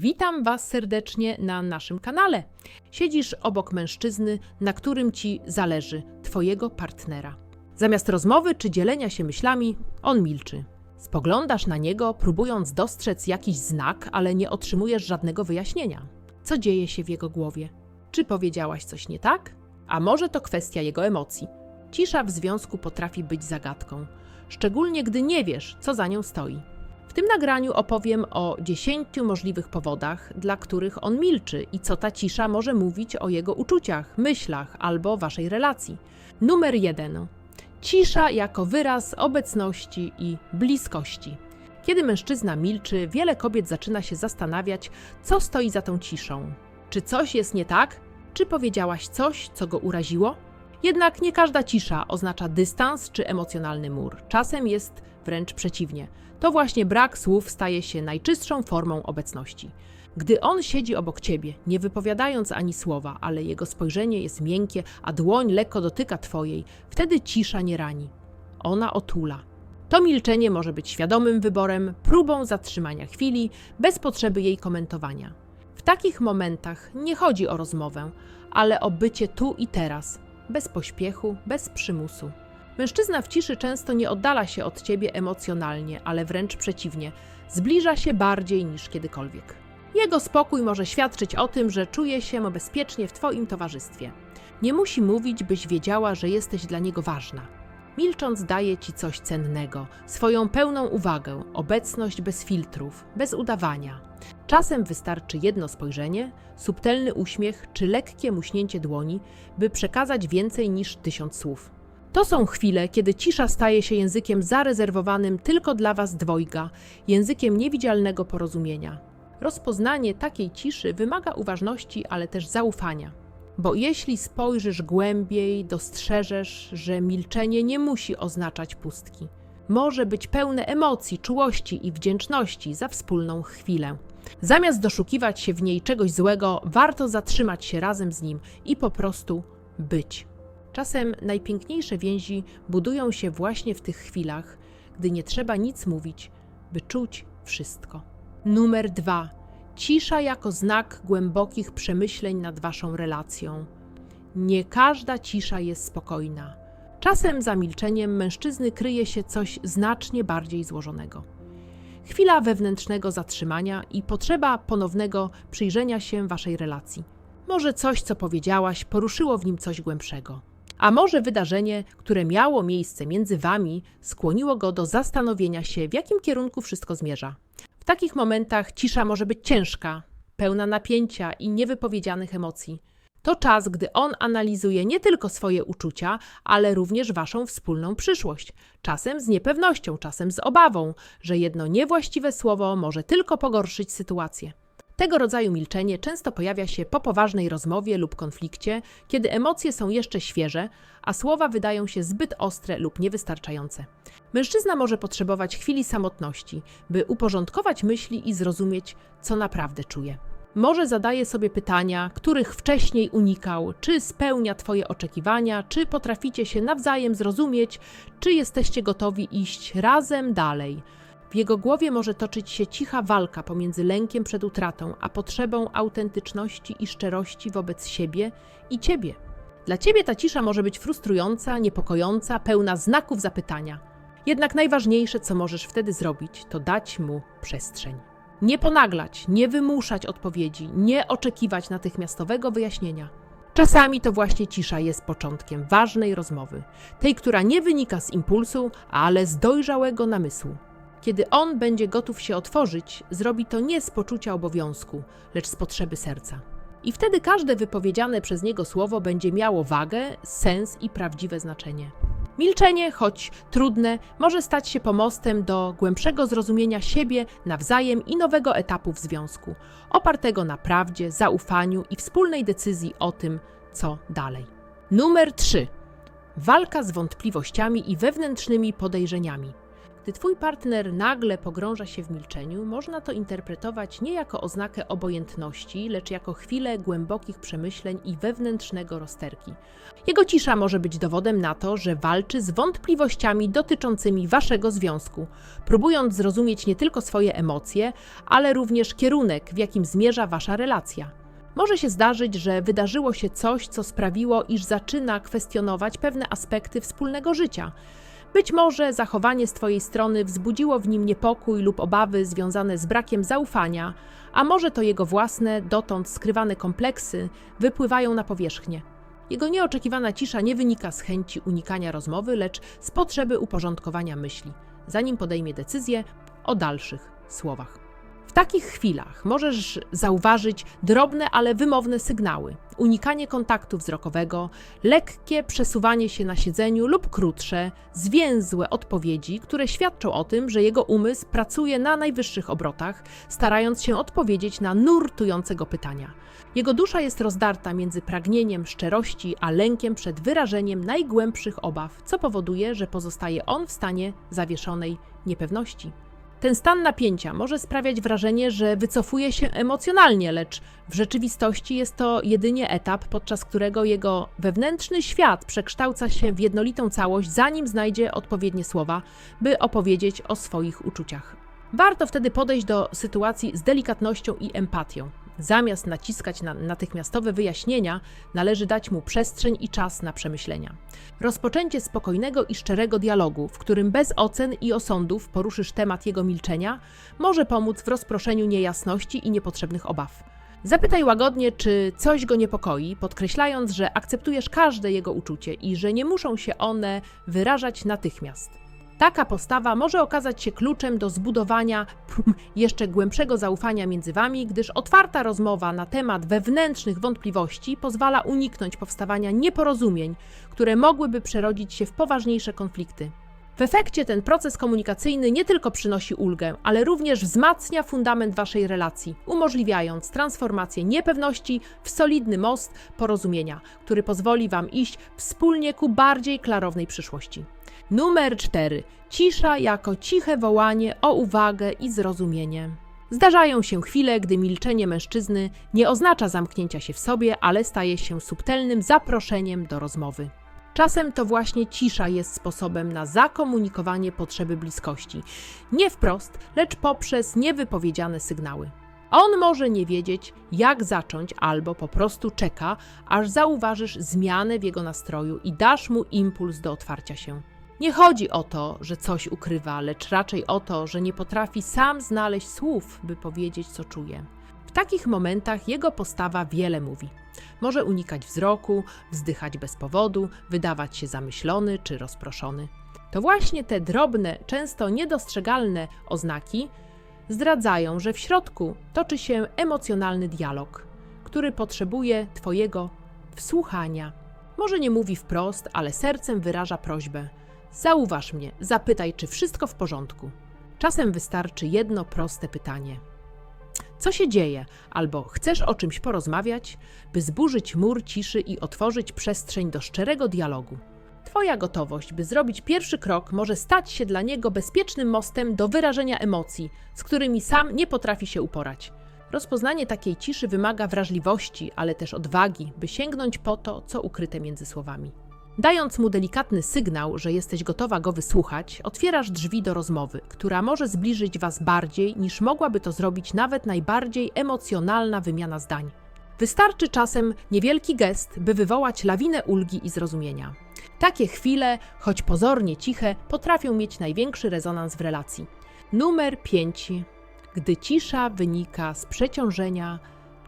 Witam Was serdecznie na naszym kanale. Siedzisz obok mężczyzny, na którym ci zależy, Twojego partnera. Zamiast rozmowy czy dzielenia się myślami, on milczy. Spoglądasz na niego, próbując dostrzec jakiś znak, ale nie otrzymujesz żadnego wyjaśnienia. Co dzieje się w jego głowie? Czy powiedziałaś coś nie tak? A może to kwestia jego emocji? Cisza w związku potrafi być zagadką, szczególnie gdy nie wiesz, co za nią stoi. Tym nagraniu opowiem o 10 możliwych powodach, dla których on milczy i co ta cisza może mówić o jego uczuciach, myślach albo waszej relacji. Numer 1. Cisza jako wyraz obecności i bliskości. Kiedy mężczyzna milczy, wiele kobiet zaczyna się zastanawiać, co stoi za tą ciszą. Czy coś jest nie tak? Czy powiedziałaś coś, co go uraziło? Jednak nie każda cisza oznacza dystans czy emocjonalny mur. Czasem jest wręcz przeciwnie. To właśnie brak słów staje się najczystszą formą obecności. Gdy on siedzi obok ciebie, nie wypowiadając ani słowa, ale jego spojrzenie jest miękkie, a dłoń lekko dotyka twojej, wtedy cisza nie rani. Ona otula. To milczenie może być świadomym wyborem, próbą zatrzymania chwili, bez potrzeby jej komentowania. W takich momentach nie chodzi o rozmowę, ale o bycie tu i teraz, bez pośpiechu, bez przymusu. Mężczyzna w ciszy często nie oddala się od ciebie emocjonalnie, ale wręcz przeciwnie, zbliża się bardziej niż kiedykolwiek. Jego spokój może świadczyć o tym, że czuje się bezpiecznie w twoim towarzystwie. Nie musi mówić, byś wiedziała, że jesteś dla niego ważna. Milcząc daje ci coś cennego, swoją pełną uwagę, obecność bez filtrów, bez udawania. Czasem wystarczy jedno spojrzenie, subtelny uśmiech czy lekkie muśnięcie dłoni, by przekazać więcej niż tysiąc słów. To są chwile, kiedy cisza staje się językiem zarezerwowanym tylko dla Was dwojga, językiem niewidzialnego porozumienia. Rozpoznanie takiej ciszy wymaga uważności, ale też zaufania. Bo jeśli spojrzysz głębiej, dostrzeżesz, że milczenie nie musi oznaczać pustki. Może być pełne emocji, czułości i wdzięczności za wspólną chwilę. Zamiast doszukiwać się w niej czegoś złego, warto zatrzymać się razem z nim i po prostu być. Czasem najpiękniejsze więzi budują się właśnie w tych chwilach, gdy nie trzeba nic mówić, by czuć wszystko. Numer dwa. Cisza jako znak głębokich przemyśleń nad waszą relacją. Nie każda cisza jest spokojna. Czasem za milczeniem mężczyzny kryje się coś znacznie bardziej złożonego. Chwila wewnętrznego zatrzymania i potrzeba ponownego przyjrzenia się waszej relacji. Może coś, co powiedziałaś, poruszyło w nim coś głębszego. A może wydarzenie, które miało miejsce między wami, skłoniło go do zastanowienia się, w jakim kierunku wszystko zmierza. W takich momentach cisza może być ciężka, pełna napięcia i niewypowiedzianych emocji. To czas, gdy on analizuje nie tylko swoje uczucia, ale również waszą wspólną przyszłość. Czasem z niepewnością, czasem z obawą, że jedno niewłaściwe słowo może tylko pogorszyć sytuację. Tego rodzaju milczenie często pojawia się po poważnej rozmowie lub konflikcie, kiedy emocje są jeszcze świeże, a słowa wydają się zbyt ostre lub niewystarczające. Mężczyzna może potrzebować chwili samotności, by uporządkować myśli i zrozumieć, co naprawdę czuje. Może zadaje sobie pytania, których wcześniej unikał, czy spełnia Twoje oczekiwania, czy potraficie się nawzajem zrozumieć, czy jesteście gotowi iść razem dalej. W jego głowie może toczyć się cicha walka pomiędzy lękiem przed utratą, a potrzebą autentyczności i szczerości wobec siebie i ciebie. Dla ciebie ta cisza może być frustrująca, niepokojąca, pełna znaków zapytania. Jednak najważniejsze, co możesz wtedy zrobić, to dać mu przestrzeń. Nie ponaglać, nie wymuszać odpowiedzi, nie oczekiwać natychmiastowego wyjaśnienia. Czasami to właśnie cisza jest początkiem ważnej rozmowy, tej, która nie wynika z impulsu, ale z dojrzałego namysłu. Kiedy on będzie gotów się otworzyć, zrobi to nie z poczucia obowiązku, lecz z potrzeby serca. I wtedy każde wypowiedziane przez niego słowo będzie miało wagę, sens i prawdziwe znaczenie. Milczenie, choć trudne, może stać się pomostem do głębszego zrozumienia siebie nawzajem i nowego etapu w związku, opartego na prawdzie, zaufaniu i wspólnej decyzji o tym, co dalej. Numer 3. Walka z wątpliwościami i wewnętrznymi podejrzeniami. Gdy twój partner nagle pogrąża się w milczeniu, można to interpretować nie jako oznakę obojętności, lecz jako chwilę głębokich przemyśleń i wewnętrznego rozterki. Jego cisza może być dowodem na to, że walczy z wątpliwościami dotyczącymi waszego związku, próbując zrozumieć nie tylko swoje emocje, ale również kierunek, w jakim zmierza wasza relacja. Może się zdarzyć, że wydarzyło się coś, co sprawiło, iż zaczyna kwestionować pewne aspekty wspólnego życia. Być może zachowanie z Twojej strony wzbudziło w nim niepokój lub obawy związane z brakiem zaufania, a może to jego własne, dotąd skrywane kompleksy wypływają na powierzchnię. Jego nieoczekiwana cisza nie wynika z chęci unikania rozmowy, lecz z potrzeby uporządkowania myśli, zanim podejmie decyzję o dalszych słowach. W takich chwilach możesz zauważyć drobne, ale wymowne sygnały: unikanie kontaktu wzrokowego, lekkie przesuwanie się na siedzeniu lub krótsze, zwięzłe odpowiedzi, które świadczą o tym, że jego umysł pracuje na najwyższych obrotach, starając się odpowiedzieć na nurtującego pytania. Jego dusza jest rozdarta między pragnieniem szczerości a lękiem przed wyrażeniem najgłębszych obaw, co powoduje, że pozostaje on w stanie zawieszonej niepewności. Ten stan napięcia może sprawiać wrażenie, że wycofuje się emocjonalnie, lecz w rzeczywistości jest to jedynie etap, podczas którego jego wewnętrzny świat przekształca się w jednolitą całość, zanim znajdzie odpowiednie słowa, by opowiedzieć o swoich uczuciach. Warto wtedy podejść do sytuacji z delikatnością i empatią. Zamiast naciskać na natychmiastowe wyjaśnienia, należy dać mu przestrzeń i czas na przemyślenia. Rozpoczęcie spokojnego i szczerego dialogu, w którym bez ocen i osądów poruszysz temat jego milczenia, może pomóc w rozproszeniu niejasności i niepotrzebnych obaw. Zapytaj łagodnie, czy coś go niepokoi, podkreślając, że akceptujesz każde jego uczucie i że nie muszą się one wyrażać natychmiast. Taka postawa może okazać się kluczem do zbudowania jeszcze głębszego zaufania między wami, gdyż otwarta rozmowa na temat wewnętrznych wątpliwości pozwala uniknąć powstawania nieporozumień, które mogłyby przerodzić się w poważniejsze konflikty. W efekcie ten proces komunikacyjny nie tylko przynosi ulgę, ale również wzmacnia fundament waszej relacji, umożliwiając transformację niepewności w solidny most porozumienia, który pozwoli wam iść wspólnie ku bardziej klarownej przyszłości. Numer 4. Cisza jako ciche wołanie o uwagę i zrozumienie. Zdarzają się chwile, gdy milczenie mężczyzny nie oznacza zamknięcia się w sobie, ale staje się subtelnym zaproszeniem do rozmowy. Czasem to właśnie cisza jest sposobem na zakomunikowanie potrzeby bliskości. Nie wprost, lecz poprzez niewypowiedziane sygnały. On może nie wiedzieć, jak zacząć, albo po prostu czeka, aż zauważysz zmianę w jego nastroju i dasz mu impuls do otwarcia się. Nie chodzi o to, że coś ukrywa, lecz raczej o to, że nie potrafi sam znaleźć słów, by powiedzieć, co czuje. W takich momentach jego postawa wiele mówi. Może unikać wzroku, wzdychać bez powodu, wydawać się zamyślony czy rozproszony. To właśnie te drobne, często niedostrzegalne oznaki zdradzają, że w środku toczy się emocjonalny dialog, który potrzebuje Twojego wsłuchania. Może nie mówi wprost, ale sercem wyraża prośbę: Zauważ mnie, zapytaj, czy wszystko w porządku. Czasem wystarczy jedno proste pytanie. Co się dzieje? Albo chcesz o czymś porozmawiać, by zburzyć mur ciszy i otworzyć przestrzeń do szczerego dialogu. Twoja gotowość, by zrobić pierwszy krok, może stać się dla niego bezpiecznym mostem do wyrażenia emocji, z którymi sam nie potrafi się uporać. Rozpoznanie takiej ciszy wymaga wrażliwości, ale też odwagi, by sięgnąć po to, co ukryte między słowami. Dając mu delikatny sygnał, że jesteś gotowa go wysłuchać, otwierasz drzwi do rozmowy, która może zbliżyć was bardziej niż mogłaby to zrobić nawet najbardziej emocjonalna wymiana zdań. Wystarczy czasem niewielki gest, by wywołać lawinę ulgi i zrozumienia. Takie chwile, choć pozornie ciche, potrafią mieć największy rezonans w relacji. Numer 5. Gdy cisza wynika z przeciążenia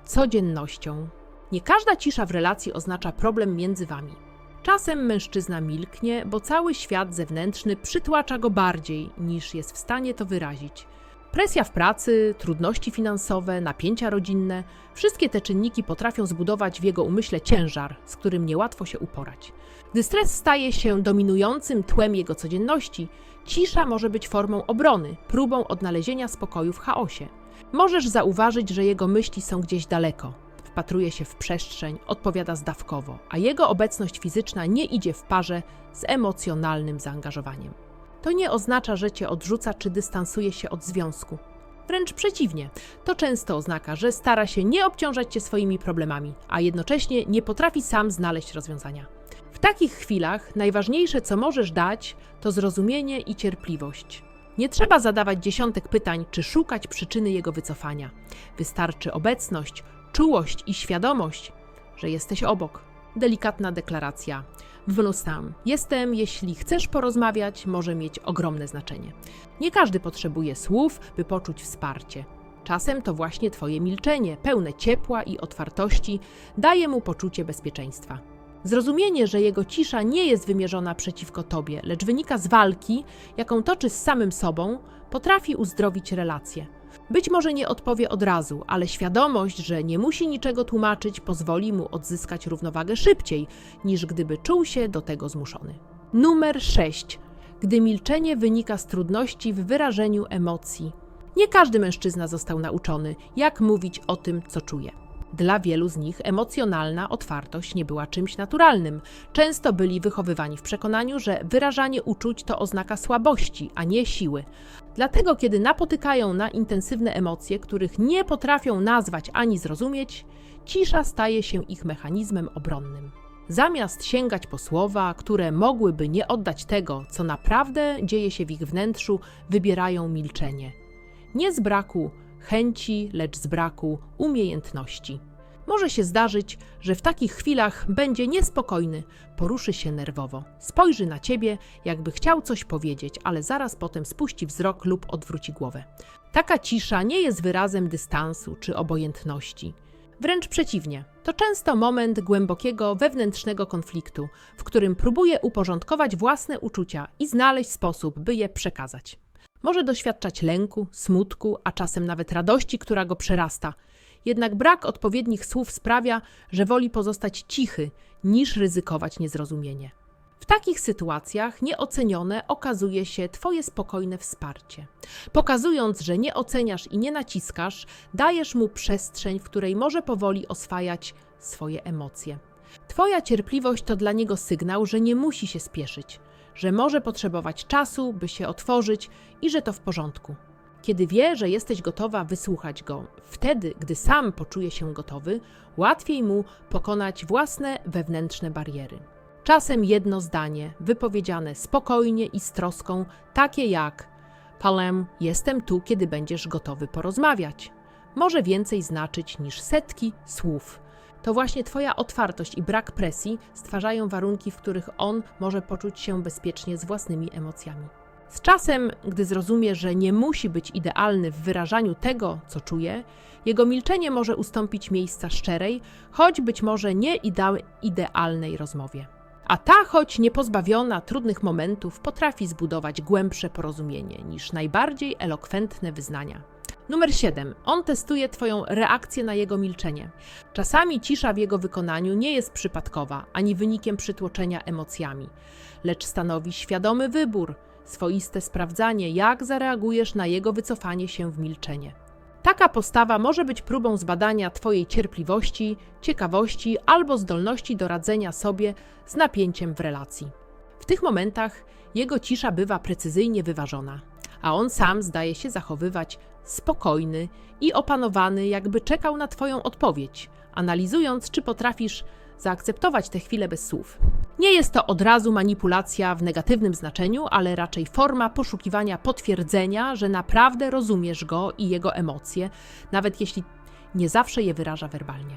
codziennością. Nie każda cisza w relacji oznacza problem między wami. Czasem mężczyzna milknie, bo cały świat zewnętrzny przytłacza go bardziej niż jest w stanie to wyrazić. Presja w pracy, trudności finansowe, napięcia rodzinne wszystkie te czynniki potrafią zbudować w jego umyśle ciężar, z którym niełatwo się uporać. Gdy stres staje się dominującym tłem jego codzienności, cisza może być formą obrony, próbą odnalezienia spokoju w chaosie. Możesz zauważyć, że jego myśli są gdzieś daleko, wpatruje się w przestrzeń, odpowiada zdawkowo, a jego obecność fizyczna nie idzie w parze z emocjonalnym zaangażowaniem. to nie oznacza, że cię odrzuca czy dystansuje się od związku. Wręcz przeciwnie, to często oznaka, że stara się nie obciążać cię swoimi problemami, a jednocześnie nie potrafi sam znaleźć rozwiązania. W takich chwilach najważniejsze, co możesz dać, to zrozumienie i cierpliwość. Nie trzeba zadawać dziesiątek pytań, czy szukać przyczyny jego wycofania. Wystarczy obecność, czułość i świadomość, że jesteś obok. Delikatna deklaracja. Wnusam. Jestem, jeśli chcesz porozmawiać, może mieć ogromne znaczenie. Nie każdy potrzebuje słów, by poczuć wsparcie. Czasem to właśnie Twoje milczenie, pełne ciepła i otwartości, daje mu poczucie bezpieczeństwa. Zrozumienie, że jego cisza nie jest wymierzona przeciwko Tobie, lecz wynika z walki, jaką toczy z samym sobą, potrafi uzdrowić relacje. Być może nie odpowie od razu, ale świadomość, że nie musi niczego tłumaczyć, pozwoli mu odzyskać równowagę szybciej, niż gdyby czuł się do tego zmuszony. Numer 6. Gdy milczenie wynika z trudności w wyrażeniu emocji. Nie każdy mężczyzna został nauczony, jak mówić o tym, co czuje. Dla wielu z nich emocjonalna otwartość nie była czymś naturalnym. Często byli wychowywani w przekonaniu, że wyrażanie uczuć to oznaka słabości, a nie siły. Dlatego, kiedy napotykają na intensywne emocje, których nie potrafią nazwać ani zrozumieć, cisza staje się ich mechanizmem obronnym. Zamiast sięgać po słowa, które mogłyby nie oddać tego, co naprawdę dzieje się w ich wnętrzu, wybierają milczenie. Nie z braku chęci, lecz z braku umiejętności. Może się zdarzyć, że w takich chwilach będzie niespokojny, poruszy się nerwowo, spojrzy na ciebie, jakby chciał coś powiedzieć, ale zaraz potem spuści wzrok lub odwróci głowę. Taka cisza nie jest wyrazem dystansu czy obojętności. Wręcz przeciwnie, to często moment głębokiego wewnętrznego konfliktu, w którym próbuje uporządkować własne uczucia i znaleźć sposób, by je przekazać. Może doświadczać lęku, smutku, a czasem nawet radości, która go przerasta. Jednak brak odpowiednich słów sprawia, że woli pozostać cichy, niż ryzykować niezrozumienie. W takich sytuacjach nieocenione okazuje się Twoje spokojne wsparcie. Pokazując, że nie oceniasz i nie naciskasz, dajesz mu przestrzeń, w której może powoli oswajać swoje emocje. Twoja cierpliwość to dla niego sygnał, że nie musi się spieszyć, że może potrzebować czasu, by się otworzyć i że to w porządku. Kiedy wie, że jesteś gotowa wysłuchać go, wtedy, gdy sam poczuje się gotowy, łatwiej mu pokonać własne wewnętrzne bariery. Czasem jedno zdanie, wypowiedziane spokojnie i z troską, takie jak: Palem, jestem tu, kiedy będziesz gotowy porozmawiać. Może więcej znaczyć niż setki słów. To właśnie Twoja otwartość i brak presji stwarzają warunki, w których on może poczuć się bezpiecznie z własnymi emocjami. Z czasem, gdy zrozumie, że nie musi być idealny w wyrażaniu tego, co czuje, jego milczenie może ustąpić miejsca szczerej, choć być może nie idea- idealnej rozmowie. A ta, choć nie pozbawiona trudnych momentów, potrafi zbudować głębsze porozumienie niż najbardziej elokwentne wyznania. Numer 7. On testuje Twoją reakcję na jego milczenie. Czasami cisza w jego wykonaniu nie jest przypadkowa ani wynikiem przytłoczenia emocjami, lecz stanowi świadomy wybór, swoiste sprawdzanie, jak zareagujesz na jego wycofanie się w milczenie. Taka postawa może być próbą zbadania Twojej cierpliwości, ciekawości albo zdolności do radzenia sobie z napięciem w relacji. W tych momentach jego cisza bywa precyzyjnie wyważona, a on sam zdaje się zachowywać spokojny i opanowany, jakby czekał na Twoją odpowiedź, analizując, czy potrafisz zaakceptować tę chwilę bez słów. Nie jest to od razu manipulacja w negatywnym znaczeniu, ale raczej forma poszukiwania potwierdzenia, że naprawdę rozumiesz go i jego emocje, nawet jeśli nie zawsze je wyraża werbalnie.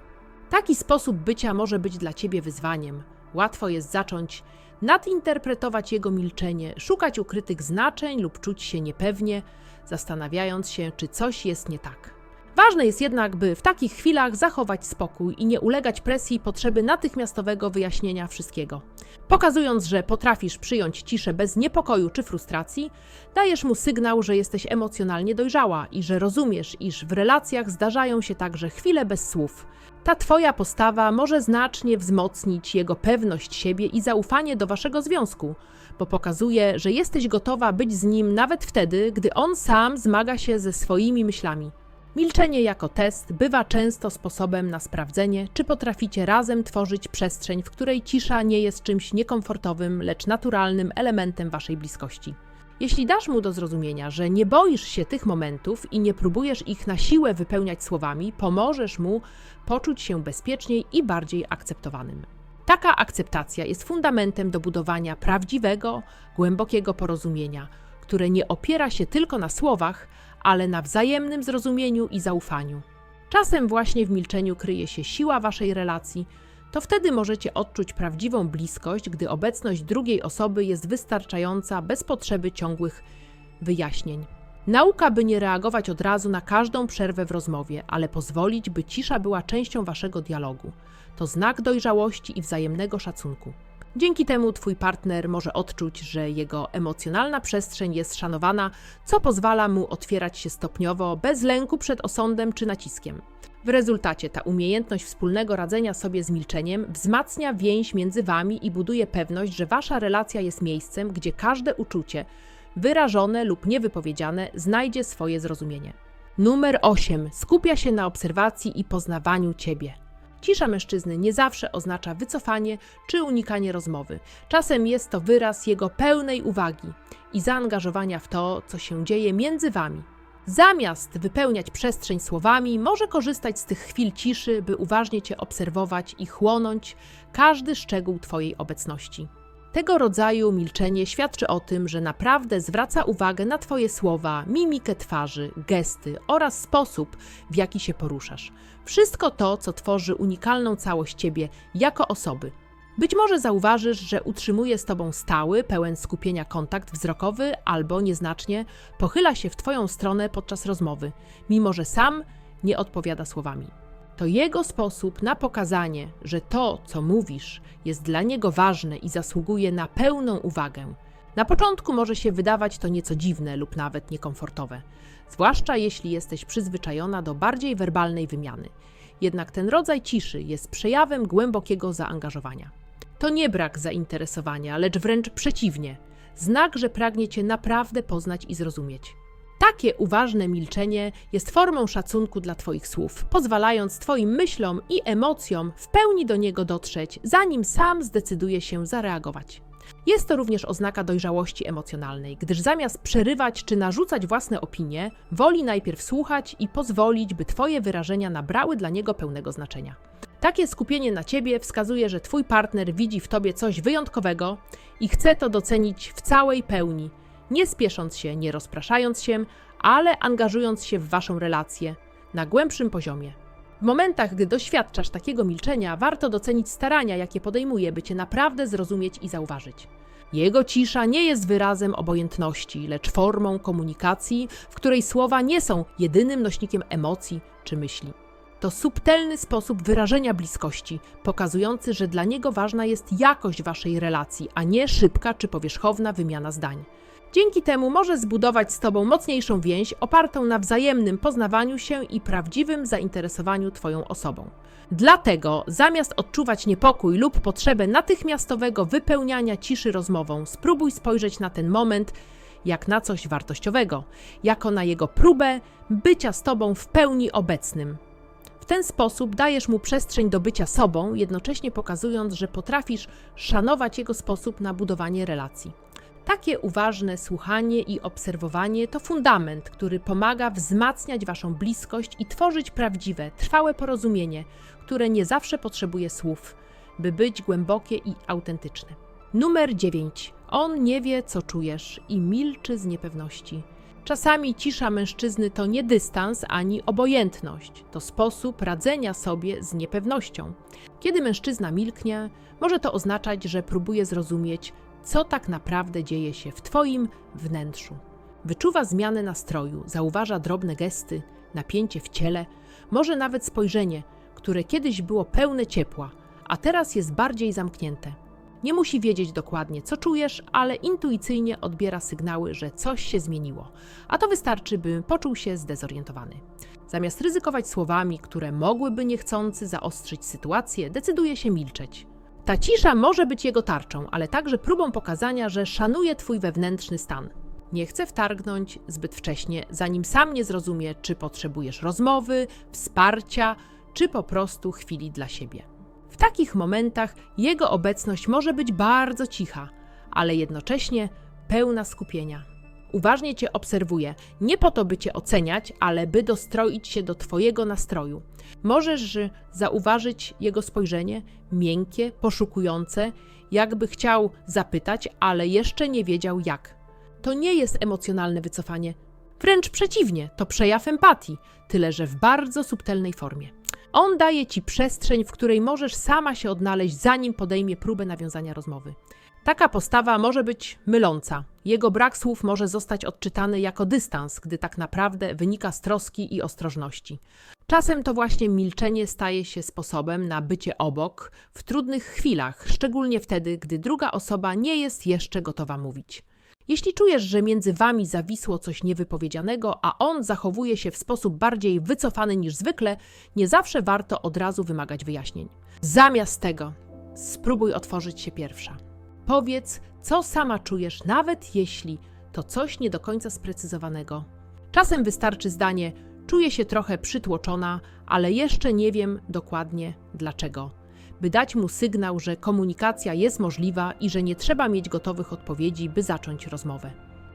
Taki sposób bycia może być dla ciebie wyzwaniem. Łatwo jest zacząć nadinterpretować jego milczenie, szukać ukrytych znaczeń lub czuć się niepewnie, zastanawiając się, czy coś jest nie tak. Ważne jest jednak, by w takich chwilach zachować spokój i nie ulegać presji potrzeby natychmiastowego wyjaśnienia wszystkiego. Pokazując, że potrafisz przyjąć ciszę bez niepokoju czy frustracji, dajesz mu sygnał, że jesteś emocjonalnie dojrzała i że rozumiesz, iż w relacjach zdarzają się także chwile bez słów. Ta twoja postawa może znacznie wzmocnić jego pewność siebie i zaufanie do waszego związku, bo pokazuje, że jesteś gotowa być z nim nawet wtedy, gdy on sam zmaga się ze swoimi myślami. Milczenie jako test bywa często sposobem na sprawdzenie, czy potraficie razem tworzyć przestrzeń, w której cisza nie jest czymś niekomfortowym, lecz naturalnym elementem waszej bliskości. Jeśli dasz mu do zrozumienia, że nie boisz się tych momentów i nie próbujesz ich na siłę wypełniać słowami, pomożesz mu poczuć się bezpieczniej i bardziej akceptowanym. Taka akceptacja jest fundamentem do budowania prawdziwego, głębokiego porozumienia, które nie opiera się tylko na słowach, ale na wzajemnym zrozumieniu i zaufaniu. Czasem właśnie w milczeniu kryje się siła waszej relacji, to wtedy możecie odczuć prawdziwą bliskość, gdy obecność drugiej osoby jest wystarczająca bez potrzeby ciągłych wyjaśnień. Nauka, by nie reagować od razu na każdą przerwę w rozmowie, ale pozwolić, by cisza była częścią waszego dialogu. To znak dojrzałości i wzajemnego szacunku. Dzięki temu Twój partner może odczuć, że jego emocjonalna przestrzeń jest szanowana, co pozwala mu otwierać się stopniowo, bez lęku przed osądem czy naciskiem. W rezultacie ta umiejętność wspólnego radzenia sobie z milczeniem wzmacnia więź między Wami i buduje pewność, że Wasza relacja jest miejscem, gdzie każde uczucie, wyrażone lub niewypowiedziane, znajdzie swoje zrozumienie. Numer 8. Skupia się na obserwacji i poznawaniu Ciebie. Cisza mężczyzny nie zawsze oznacza wycofanie czy unikanie rozmowy. Czasem jest to wyraz jego pełnej uwagi i zaangażowania w to, co się dzieje między wami. Zamiast wypełniać przestrzeń słowami, może korzystać z tych chwil ciszy, by uważnie cię obserwować i chłonąć każdy szczegół twojej obecności. Tego rodzaju milczenie świadczy o tym, że naprawdę zwraca uwagę na Twoje słowa, mimikę twarzy, gesty oraz sposób, w jaki się poruszasz. Wszystko to, co tworzy unikalną całość Ciebie jako osoby. Być może zauważysz, że utrzymuje z Tobą stały, pełen skupienia kontakt wzrokowy albo nieznacznie pochyla się w Twoją stronę podczas rozmowy, mimo że sam nie odpowiada słowami. To jego sposób na pokazanie, że to, co mówisz, jest dla niego ważne i zasługuje na pełną uwagę. Na początku może się wydawać to nieco dziwne lub nawet niekomfortowe, zwłaszcza jeśli jesteś przyzwyczajona do bardziej werbalnej wymiany. Jednak ten rodzaj ciszy jest przejawem głębokiego zaangażowania. To nie brak zainteresowania, lecz wręcz przeciwnie znak, że pragnie cię naprawdę poznać i zrozumieć. Takie uważne milczenie jest formą szacunku dla Twoich słów, pozwalając Twoim myślom i emocjom w pełni do niego dotrzeć, zanim sam zdecyduje się zareagować. Jest to również oznaka dojrzałości emocjonalnej, gdyż zamiast przerywać czy narzucać własne opinie, woli najpierw słuchać i pozwolić, by Twoje wyrażenia nabrały dla niego pełnego znaczenia. Takie skupienie na Ciebie wskazuje, że Twój partner widzi w Tobie coś wyjątkowego i chce to docenić w całej pełni, nie spiesząc się, nie rozpraszając się, ale angażując się w Waszą relację na głębszym poziomie. W momentach, gdy doświadczasz takiego milczenia, warto docenić starania, jakie podejmuje, by Cię naprawdę zrozumieć i zauważyć. Jego cisza nie jest wyrazem obojętności, lecz formą komunikacji, w której słowa nie są jedynym nośnikiem emocji czy myśli. To subtelny sposób wyrażenia bliskości, pokazujący, że dla niego ważna jest jakość waszej relacji, a nie szybka czy powierzchowna wymiana zdań. Dzięki temu może zbudować z Tobą mocniejszą więź opartą na wzajemnym poznawaniu się i prawdziwym zainteresowaniu Twoją osobą. Dlatego, zamiast odczuwać niepokój lub potrzebę natychmiastowego wypełniania ciszy rozmową, spróbuj spojrzeć na ten moment jak na coś wartościowego, jako na jego próbę bycia z Tobą w pełni obecnym. W ten sposób dajesz mu przestrzeń do bycia sobą, jednocześnie pokazując, że potrafisz szanować jego sposób na budowanie relacji. Takie uważne słuchanie i obserwowanie to fundament, który pomaga wzmacniać Waszą bliskość i tworzyć prawdziwe, trwałe porozumienie, które nie zawsze potrzebuje słów, by być głębokie i autentyczne. Numer 9. On nie wie, co czujesz i milczy z niepewności. Czasami cisza mężczyzny to nie dystans ani obojętność, to sposób radzenia sobie z niepewnością. Kiedy mężczyzna milknie, może to oznaczać, że próbuje zrozumieć, co tak naprawdę dzieje się w Twoim wnętrzu. Wyczuwa zmianę nastroju, zauważa drobne gesty, napięcie w ciele, może nawet spojrzenie, które kiedyś było pełne ciepła, a teraz jest bardziej zamknięte. Nie musi wiedzieć dokładnie, co czujesz, ale intuicyjnie odbiera sygnały, że coś się zmieniło, a to wystarczy, by poczuł się zdezorientowany. Zamiast ryzykować słowami, które mogłyby niechcący zaostrzyć sytuację, decyduje się milczeć. Ta cisza może być jego tarczą, ale także próbą pokazania, że szanuje twój wewnętrzny stan. Nie chce wtargnąć zbyt wcześnie, zanim sam nie zrozumie, czy potrzebujesz rozmowy, wsparcia, czy po prostu chwili dla siebie. W takich momentach jego obecność może być bardzo cicha, ale jednocześnie pełna skupienia. Uważnie cię obserwuje, nie po to, by cię oceniać, ale by dostroić się do twojego nastroju. Możesz zauważyć jego spojrzenie, miękkie, poszukujące, jakby chciał zapytać, ale jeszcze nie wiedział jak. To nie jest emocjonalne wycofanie. Wręcz przeciwnie, to przejaw empatii, tyle że w bardzo subtelnej formie. On daje ci przestrzeń, w której możesz sama się odnaleźć, zanim podejmie próbę nawiązania rozmowy. Taka postawa może być myląca. Jego brak słów może zostać odczytany jako dystans, gdy tak naprawdę wynika z troski i ostrożności. Czasem to właśnie milczenie staje się sposobem na bycie obok w trudnych chwilach, szczególnie wtedy, gdy druga osoba nie jest jeszcze gotowa mówić. Jeśli czujesz, że między wami zawisło coś niewypowiedzianego, a on zachowuje się w sposób bardziej wycofany niż zwykle, nie zawsze warto od razu wymagać wyjaśnień. Zamiast tego, spróbuj otworzyć się pierwsza. Powiedz, co sama czujesz, nawet jeśli to coś nie do końca sprecyzowanego. Czasem wystarczy zdanie: Czuję się trochę przytłoczona, ale jeszcze nie wiem dokładnie dlaczego. By dać mu sygnał, że komunikacja jest możliwa i że nie trzeba mieć gotowych odpowiedzi, by zacząć rozmowę.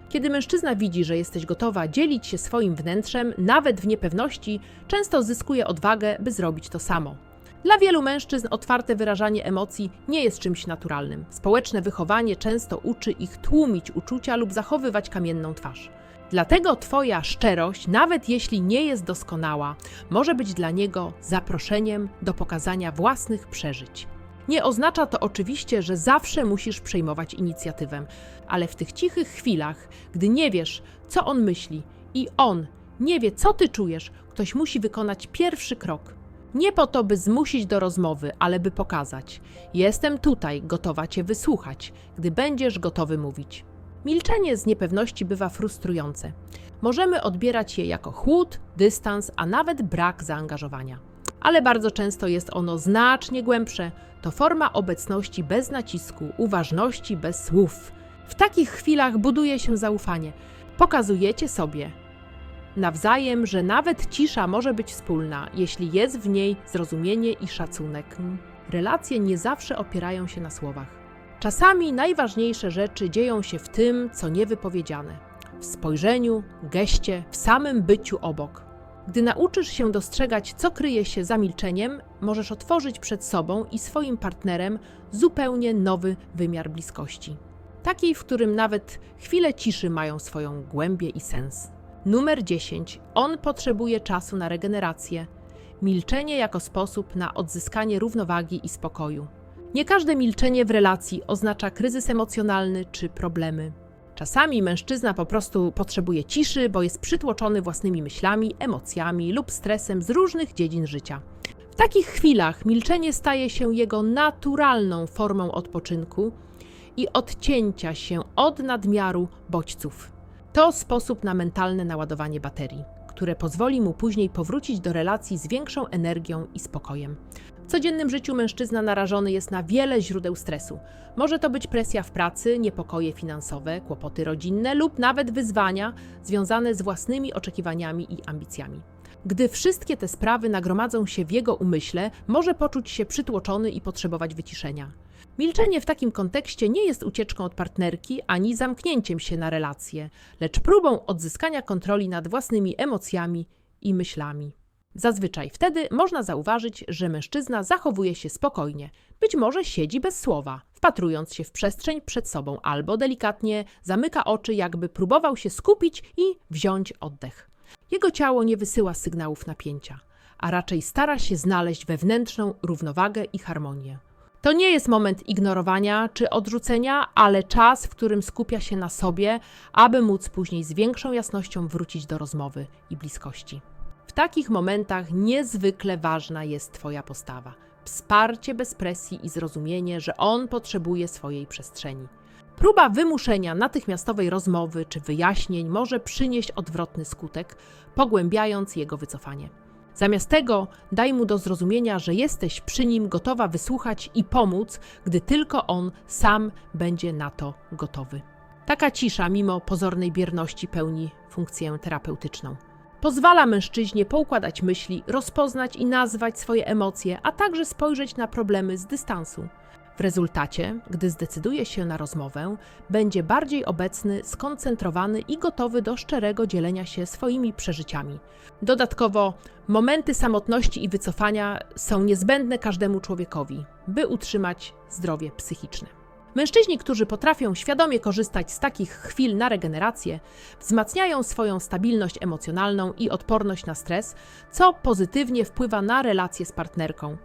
Kiedy mężczyzna widzi, że jesteś gotowa dzielić się swoim wnętrzem, nawet w niepewności, często zyskuje odwagę, by zrobić to samo. Dla wielu mężczyzn otwarte wyrażanie emocji nie jest czymś naturalnym. Społeczne wychowanie często uczy ich tłumić uczucia lub zachowywać kamienną twarz. Dlatego Twoja szczerość, nawet jeśli nie jest doskonała, może być dla niego zaproszeniem do pokazania własnych przeżyć. Nie oznacza to oczywiście, że zawsze musisz przejmować inicjatywę, ale w tych cichych chwilach, gdy nie wiesz, co on myśli i on nie wie, co ty czujesz, ktoś musi wykonać pierwszy krok. Nie po to, by zmusić do rozmowy, ale by pokazać: Jestem tutaj, gotowa cię wysłuchać, gdy będziesz gotowy mówić. Milczenie z niepewności bywa frustrujące. Możemy odbierać je jako chłód, dystans, a nawet brak zaangażowania. Ale bardzo często jest ono znacznie głębsze. To forma obecności bez nacisku, uważności bez słów. W takich chwilach buduje się zaufanie. Pokazujecie sobie nawzajem, że nawet cisza może być wspólna, jeśli jest w niej zrozumienie i szacunek. Relacje nie zawsze opierają się na słowach. Czasami najważniejsze rzeczy dzieją się w tym, co niewypowiedziane w spojrzeniu, geście, w samym byciu obok. Gdy nauczysz się dostrzegać, co kryje się za milczeniem, możesz otworzyć przed sobą i swoim partnerem zupełnie nowy wymiar bliskości. Taki, w którym nawet chwile ciszy mają swoją głębię i sens. Numer 10. On potrzebuje czasu na regenerację. Milczenie jako sposób na odzyskanie równowagi i spokoju. Nie każde milczenie w relacji oznacza kryzys emocjonalny czy problemy. Czasami mężczyzna po prostu potrzebuje ciszy, bo jest przytłoczony własnymi myślami, emocjami lub stresem z różnych dziedzin życia. W takich chwilach milczenie staje się jego naturalną formą odpoczynku i odcięcia się od nadmiaru bodźców. To sposób na mentalne naładowanie baterii, które pozwoli mu później powrócić do relacji z większą energią i spokojem. W codziennym życiu mężczyzna narażony jest na wiele źródeł stresu. Może to być presja w pracy, niepokoje finansowe, kłopoty rodzinne lub nawet wyzwania związane z własnymi oczekiwaniami i ambicjami. Gdy wszystkie te sprawy nagromadzą się w jego umyśle, może poczuć się przytłoczony i potrzebować wyciszenia. Milczenie w takim kontekście nie jest ucieczką od partnerki ani zamknięciem się na relacje, lecz próbą odzyskania kontroli nad własnymi emocjami i myślami. Zazwyczaj wtedy można zauważyć, że mężczyzna zachowuje się spokojnie, być może siedzi bez słowa, wpatrując się w przestrzeń przed sobą albo delikatnie zamyka oczy, jakby próbował się skupić i wziąć oddech. Jego ciało nie wysyła sygnałów napięcia, a raczej stara się znaleźć wewnętrzną równowagę i harmonię. To nie jest moment ignorowania czy odrzucenia, ale czas, w którym skupia się na sobie, aby móc później z większą jasnością wrócić do rozmowy i bliskości. W takich momentach niezwykle ważna jest Twoja postawa. Wsparcie bez presji i zrozumienie, że on potrzebuje swojej przestrzeni. Próba wymuszenia natychmiastowej rozmowy czy wyjaśnień może przynieść odwrotny skutek, pogłębiając jego wycofanie. Zamiast tego daj mu do zrozumienia, że jesteś przy nim gotowa wysłuchać i pomóc, gdy tylko on sam będzie na to gotowy. Taka cisza, mimo pozornej bierności, pełni funkcję terapeutyczną. Pozwala mężczyźnie poukładać myśli, rozpoznać i nazwać swoje emocje, a także spojrzeć na problemy z dystansu. W rezultacie, gdy zdecyduje się na rozmowę, będzie bardziej obecny, skoncentrowany i gotowy do szczerego dzielenia się swoimi przeżyciami. Dodatkowo, momenty samotności i wycofania są niezbędne każdemu człowiekowi, by utrzymać zdrowie psychiczne. Mężczyźni, którzy potrafią świadomie korzystać z takich chwil na regenerację, wzmacniają swoją stabilność emocjonalną i odporność na stres, co pozytywnie wpływa na relacje z partnerką.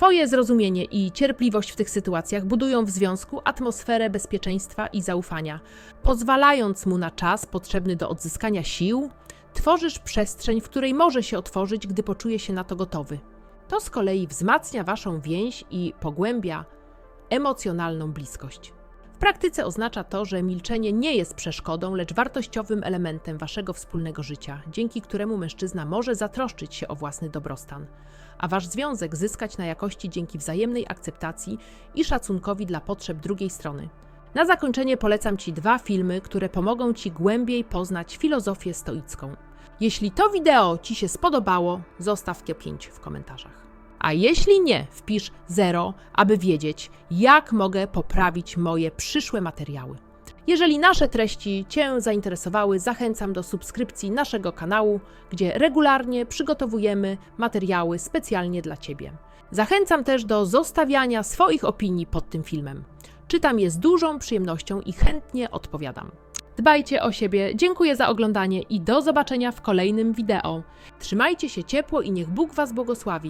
Twoje zrozumienie i cierpliwość w tych sytuacjach budują w związku atmosferę bezpieczeństwa i zaufania. Pozwalając mu na czas potrzebny do odzyskania sił, tworzysz przestrzeń, w której może się otworzyć, gdy poczuje się na to gotowy. To z kolei wzmacnia waszą więź i pogłębia emocjonalną bliskość. Praktyce oznacza to, że milczenie nie jest przeszkodą, lecz wartościowym elementem waszego wspólnego życia, dzięki któremu mężczyzna może zatroszczyć się o własny dobrostan, a wasz związek zyskać na jakości dzięki wzajemnej akceptacji i szacunkowi dla potrzeb drugiej strony. Na zakończenie polecam Ci dwa filmy, które pomogą Ci głębiej poznać filozofię stoicką. Jeśli to wideo Ci się spodobało, zostaw 5 w komentarzach. A jeśli nie, wpisz 0, aby wiedzieć, jak mogę poprawić moje przyszłe materiały. Jeżeli nasze treści Cię zainteresowały, zachęcam do subskrypcji naszego kanału, gdzie regularnie przygotowujemy materiały specjalnie dla Ciebie. Zachęcam też do zostawiania swoich opinii pod tym filmem. Czytam je z dużą przyjemnością i chętnie odpowiadam. Dbajcie o siebie, dziękuję za oglądanie i do zobaczenia w kolejnym wideo. Trzymajcie się ciepło i niech Bóg Was błogosławi.